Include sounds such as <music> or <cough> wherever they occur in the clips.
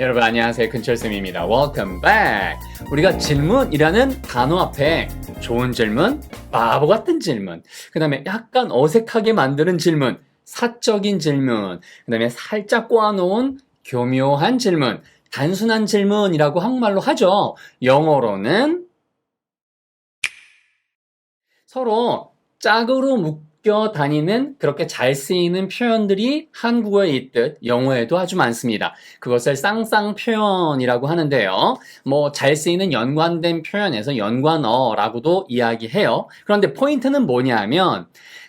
여러분 안녕하세요. 근철쌤입니다. Welcome back. 우리가 질문이라는 단어 앞에 좋은 질문, 바보 같은 질문 그 다음에 약간 어색하게 만드는 질문 사적인 질문 그 다음에 살짝 꼬아놓은 교묘한 질문 단순한 질문이라고 한국말로 하죠. 영어로는 서로 짝으로 묶 여 다니는 그렇게 잘 쓰이는 표현들이 한국어에 있듯 영어에도 아주 많습니다. 그것을 쌍쌍 표현이라고 하는데요. 뭐 잘 쓰이는 연관된 표현에서 연관어라고도 이야기해요. 그런데 포인트는 뭐냐면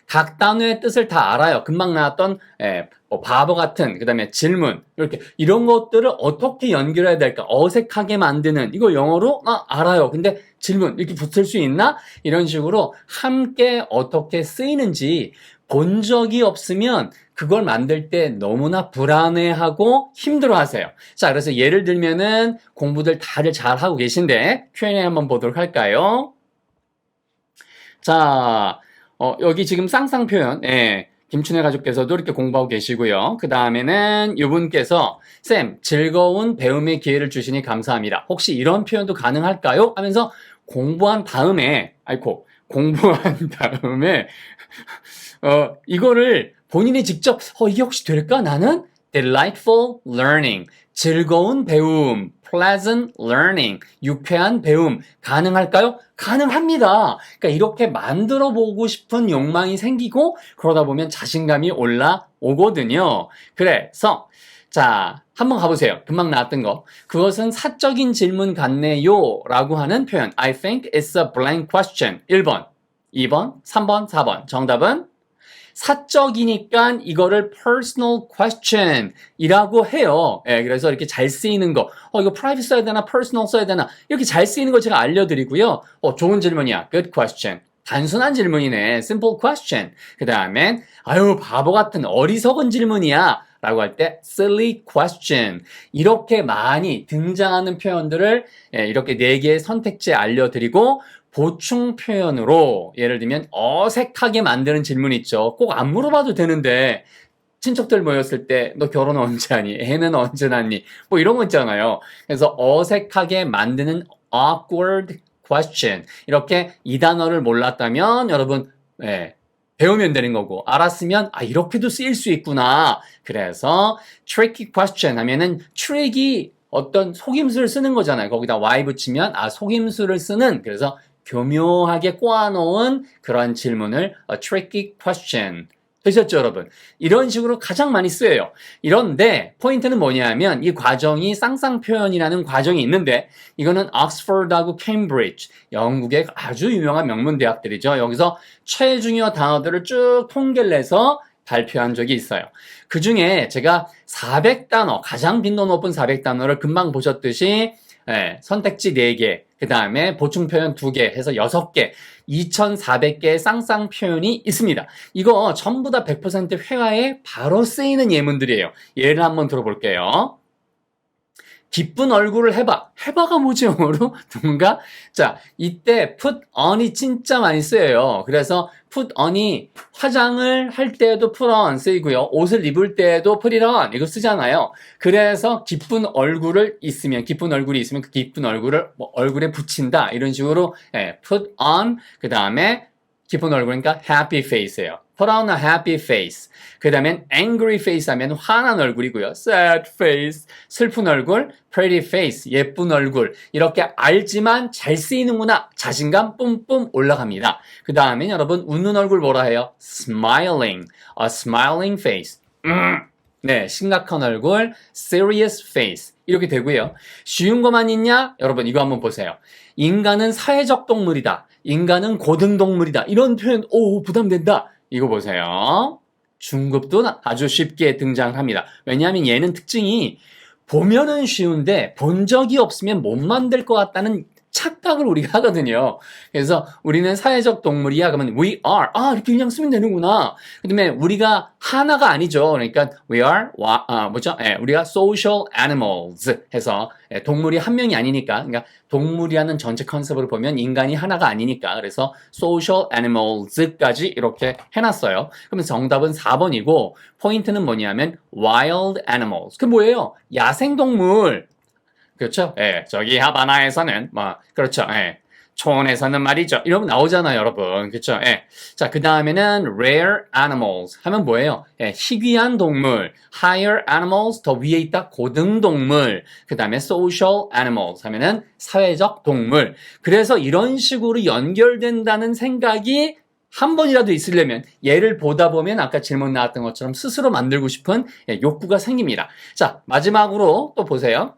각 단어의 뜻을 다 알아요. 금방 나왔던 예, 뭐 바보 같은 그다음에 질문 이렇게 이런 것들을 어떻게 연결해야 될까 어색하게 만드는 이거 영어로 아, 알아요. 근데 질문 이렇게 붙을 수 있나 이런 식으로 함께 어떻게 쓰이는지 본 적이 없으면 그걸 만들 때 너무나 불안해하고 힘들어하세요. 자, 그래서 예를 들면은 공부들 다들 잘 하고 계신데 Q&A 한번 보도록 할까요? 자, 어, 여기 지금 쌍쌍 표현, 예. 김춘혜 가족께서도 이렇게 공부하고 계시고요. 그 다음에는 이분께서 쌤 즐거운 배움의 기회를 주시니 감사합니다. 혹시 이런 표현도 가능할까요? 하면서 공부한 다음에 아이코 공부한 <laughs> 다음에 어 이거를 본인이 직접 어 이게 혹시 될까? 나는 delightful learning 즐거운 배움 pleasant learning 유쾌한 배움 가능할까요? 가능합니다. 그러니까 이렇게 만들어 보고 싶은 욕망이 생기고 그러다 보면 자신감이 올라오거든요. 그래서 자, 한번 가보세요. 금방 나왔던 거. 그것은 사적인 질문 같네요. 라고 하는 표현. I think it's a blank question. 1번, 2번, 3번, 4번. 정답은 사적이니까 이거를 personal question 이라고 해요. 예, 그래서 이렇게 잘 쓰이는 거. 어, 이거 private 써야 되나, personal 써야 되나. 이렇게 잘 쓰이는 거 제가 알려드리고요. 어, 좋은 질문이야. good question. 단순한 질문이네. simple question. 그 다음엔, 아유, 바보 같은 어리석은 질문이야. 라고 할 때 silly question 이렇게 많이 등장하는 표현들을 예, 이렇게 네 개의 선택지에 알려드리고 보충 표현으로 예를 들면 어색하게 만드는 질문 있죠. 꼭 안 물어봐도 되는데 친척들 모였을 때 너 결혼 언제 하니? 애는 언제 낳니? 뭐 이런 거 있잖아요. 그래서 어색하게 만드는 awkward question 이렇게 이 단어를 몰랐다면 여러분 예, 배우면 되는 거고 알았으면 아 이렇게도 쓰일 수 있구나. 그래서 tricky question 하면은 tricky 어떤 속임수를 쓰는 거잖아요. 거기다 y 붙이면 아 속임수를 쓰는 그래서 교묘하게 꼬아놓은 그런 질문을 a tricky question 되셨죠, 여러분? 이런 식으로 가장 많이 쓰여요. 이런데 포인트는 뭐냐면 이 과정이 쌍쌍 표현이라는 과정이 있는데 이거는 옥스퍼드하고 캠브리지, 영국의 아주 유명한 명문 대학들이죠. 여기서 최중요 단어들을 쭉 통계를 내서 발표한 적이 있어요. 그 중에 제가 400단어, 가장 빈도 높은 400단어를 금방 보셨듯이 예, 선택지 4개, 그 다음에 보충 표현 2개 해서 6개, 2,400개의 쌍쌍 표현이 있습니다. 이거 전부 다 100% 회화에 바로 쓰이는 예문들이에요. 예를 한번 들어볼게요. 기쁜 얼굴을 해봐. 해봐가 뭐지 영어로? <laughs> 누군가? 자, 이때 put on이 진짜 많이 쓰여요. 그래서 put on이 화장을 할 때에도 put on 쓰이고요. 옷을 입을 때에도 put it on 이거 쓰잖아요. 그래서 기쁜 얼굴을 있으면 기쁜 얼굴이 있으면 그 기쁜 얼굴을 뭐 얼굴에 붙인다 이런 식으로 예, put on 그 다음에 기쁜 얼굴이니까 happy face예요. Put on a happy face. 그 다음엔 angry face 하면 화난 얼굴이고요. sad face, 슬픈 얼굴, pretty face, 예쁜 얼굴. 이렇게 알지만 잘 쓰이는구나. 자신감 뿜뿜 올라갑니다. 그 다음엔 여러분 웃는 얼굴 뭐라 해요? smiling, a smiling face. 음. 네, 심각한 얼굴, serious face. 이렇게 되고요. 쉬운 것만 있냐? 여러분 이거 한번 보세요. 인간은 사회적 동물이다. 인간은 고등 동물이다. 이런 표현, 오, 부담된다. 이거 보세요. 중급도 아주 쉽게 등장합니다. 왜냐하면 얘는 특징이 보면은 쉬운데 본 적이 없으면 못 만들 것 같다는 착각을 우리가 하거든요. 그래서 우리는 사회적 동물이야. 그러면 we are. 아, 이렇게 그냥 쓰면 되는구나. 그 다음에 우리가 하나가 아니죠. 그러니까 we are, 와, 아, 뭐죠? 예, 우리가 social animals 해서 예, 동물이 한 명이 아니니까. 그러니까 동물이라는 전체 컨셉으로 보면 인간이 하나가 아니니까. 그래서 social animals까지 이렇게 해놨어요. 그러면 정답은 4번이고 포인트는 뭐냐면 wild animals. 그 뭐예요? 야생동물. 그렇죠? 예, 저기 하바나에서는 뭐 그렇죠. 예. 초원에서는 말이죠. 이러면 나오잖아요, 여러분. 그렇죠? 예. 자, 그 다음에는 rare animals 하면 뭐예요? 예, 희귀한 동물. higher animals 더 위에 있다 고등 동물. 그 다음에 social animals 하면은 사회적 동물. 그래서 이런 식으로 연결된다는 생각이 한 번이라도 있으려면 얘를 보다 보면 아까 질문 나왔던 것처럼 스스로 만들고 싶은 예, 욕구가 생깁니다. 자, 마지막으로 또 보세요.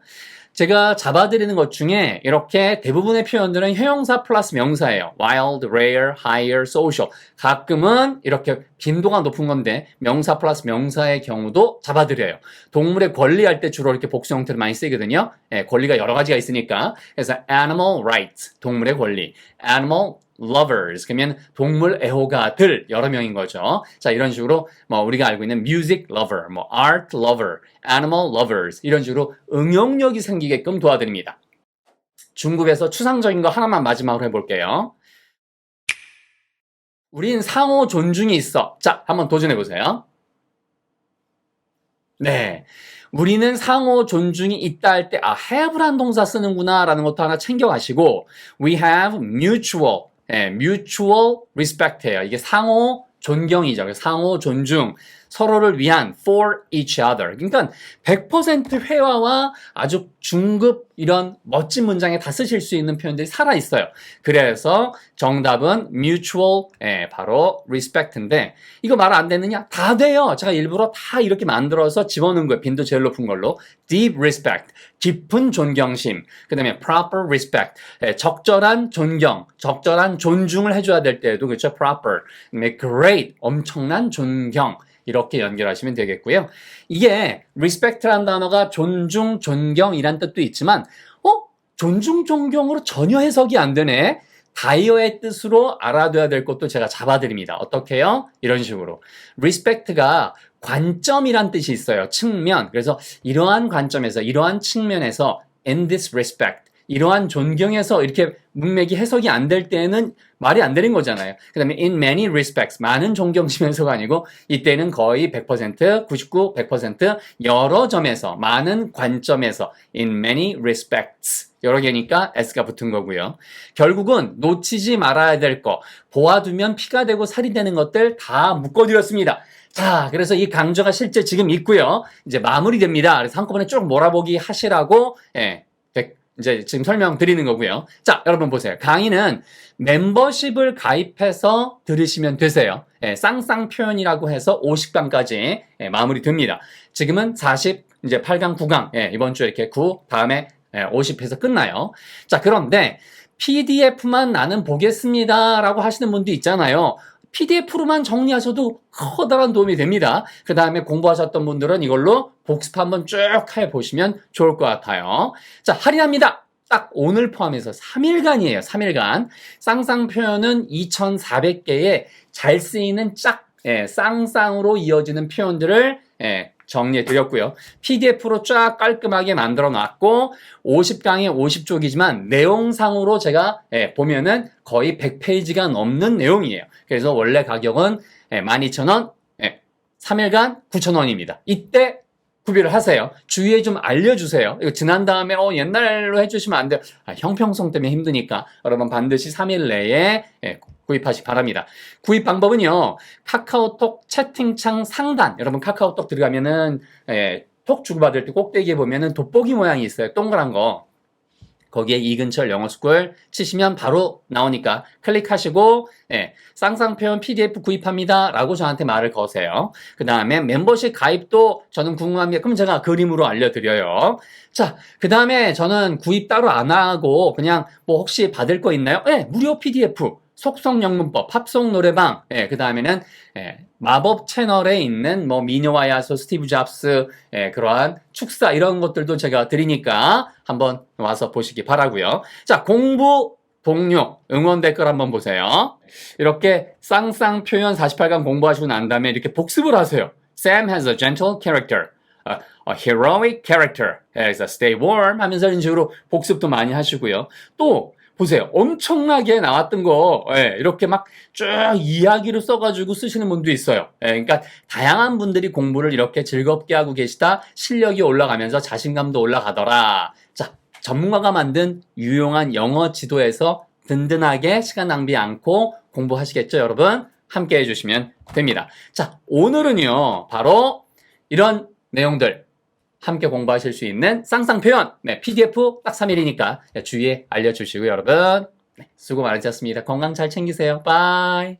제가 잡아드리는 것 중에 이렇게 대부분의 표현들은 형용사 플러스 명사예요. wild, rare, higher, social. 가끔은 이렇게 빈도가 높은 건데 명사 플러스 명사의 경우도 잡아드려요. 동물의 권리할 때 주로 이렇게 복수 형태를 많이 쓰거든요. 예, 권리가 여러 가지가 있으니까. 그래서 animal rights, 동물의 권리. animal lovers 그러면 동물 애호가들 여러 명인 거죠. 자 이런 식으로 뭐 우리가 알고 있는 music lover, 뭐 art lover, animal lovers 이런 식으로 응용력이 생기게끔 도와드립니다. 중급에서 추상적인 거 하나만 마지막으로 해볼게요. 우린 상호 존중이 있어. 자, 한번 도전해 보세요. 네. 우리는 상호 존중이 있다 할 때, 아, have란 동사 쓰는구나, 라는 것도 하나 챙겨가시고, we have mutual, 예, mutual respect예요. 이게 상호 존경이죠. 상호 존중, 서로를 위한 for each other. 그러니까 100% 회화와 아주 중급 이런 멋진 문장에 다 쓰실 수 있는 표현들이 살아 있어요. 그래서 정답은 mutual, 예, 바로 respect인데 이거 말 안 되느냐? 다 돼요. 제가 일부러 다 이렇게 만들어서 집어넣은 거예요. 빈도 제일 높은 걸로. deep respect, 깊은 존경심. 그 다음에 proper respect, 예, 적절한 존경, 적절한 존중을 해줘야 될 때에도 그렇죠. proper. 그다음에 great, 엄청난 존경. 이렇게 연결하시면 되겠고요. 이게 respect라는 단어가 존중, 존경이란 뜻도 있지만 어? 존중, 존경으로 전혀 해석이 안 되네. 다이어의 뜻으로 알아둬야 될 것도 제가 잡아드립니다. 어떻게요? 이런 식으로. respect가 관점이란 뜻이 있어요. 측면. 그래서 이러한 관점에서, 이러한 측면에서 in this respect. 이러한 존경에서 이렇게 문맥이 해석이 안 될 때는 말이 안 되는 거잖아요. 그 다음에 in many respects, 많은 존경심에서가 아니고 이때는 거의 100%, 99, 100% 여러 점에서, 많은 관점에서 in many respects 여러 개니까 s가 붙은 거고요. 결국은 놓치지 말아야 될 거, 보아두면 피가 되고 살이 되는 것들 다 묶어드렸습니다. 자, 그래서 이 강좌가 실제 지금 있고요. 이제 마무리됩니다. 그래서 한꺼번에 쭉 몰아보기 하시라고, 예, 이제 지금 설명드리는 거고요. 자, 여러분 보세요. 강의는 멤버십을 가입해서 들으시면 되세요. 예, 쌍쌍 표현이라고 해서 50강까지 예, 마무리됩니다. 지금은 40, 이제 8강, 9강, 예, 이번 주에 이렇게 9, 다음에 예, 50해서 끝나요. 자, 그런데 PDF만 나는 보겠습니다. 라고 하시는 분도 있잖아요. PDF로만 정리하셔도 커다란 도움이 됩니다. 그 다음에 공부하셨던 분들은 이걸로 복습 한번 쭉 해보시면 좋을 것 같아요. 자, 할인합니다. 딱 오늘 포함해서 3일간이에요. 3일간. 쌍쌍 표현은 2,400개의 잘 쓰이는 짝, 예, 쌍쌍으로 이어지는 표현들을 예, 정리해 드렸고요. PDF로 쫙 깔끔하게 만들어 놨고 50강에 50쪽이지만 내용상으로 제가 예, 보면은 거의 100페이지가 넘는 내용이에요. 그래서 원래 가격은 예, 12,000원, 예, 3일간 9,000원입니다. 이때 구비를 하세요. 주위에 좀 알려주세요. 이거 지난 다음에 어 옛날로 해주시면 안 돼요. 아, 형평성 때문에 힘드니까 여러분 반드시 3일 내에 예, 구입하시기 바랍니다. 구입 방법은요. 카카오톡 채팅창 상단 여러분 카카오톡 들어가면은 예, 톡 주고받을 때 꼭대기에 보면은 돋보기 모양이 있어요. 동그란 거. 거기에 이근철 영어 스쿨 치시면 바로 나오니까 클릭하시고 예, 쌍쌍표현 PDF 구입합니다 라고 저한테 말을 거세요. 그 다음에 멤버십 가입도 저는 궁금합니다. 그럼 제가 그림으로 알려드려요. 자, 그 다음에 저는 구입 따로 안 하고 그냥 뭐 혹시 받을 거 있나요? 네, 무료 PDF 속성 영문법, 팝송 노래방, 예, 그 다음에는 예, 마법 채널에 있는 뭐 미녀와 야수, 스티브 잡스, 예, 그러한 축사 이런 것들도 제가 드리니까 한번 와서 보시기 바라고요. 자, 공부 동료 응원 댓글 한번 보세요. 이렇게 쌍쌍 표현 48강 공부하시고 난 다음에 이렇게 복습을 하세요. Sam has a gentle character. A, a heroic character. A stay warm 하면서 이런 식으로 복습도 많이 하시고요. 또 보세요. 엄청나게 나왔던 거, 예, 이렇게 막 쭉 이야기로 써가지고 쓰시는 분도 있어요. 예, 그러니까 다양한 분들이 공부를 이렇게 즐겁게 하고 계시다 실력이 올라가면서 자신감도 올라가더라. 자, 전문가가 만든 유용한 영어 지도에서 든든하게 시간 낭비 않고 공부하시겠죠, 여러분? 함께 해주시면 됩니다. 자, 오늘은요, 바로 이런 내용들 함께 공부하실 수 있는 쌍쌍 표현. 네, PDF 딱 3일이니까 주위에 알려주시고 여러분. 네, 수고 많으셨습니다. 건강 잘 챙기세요. 빠이.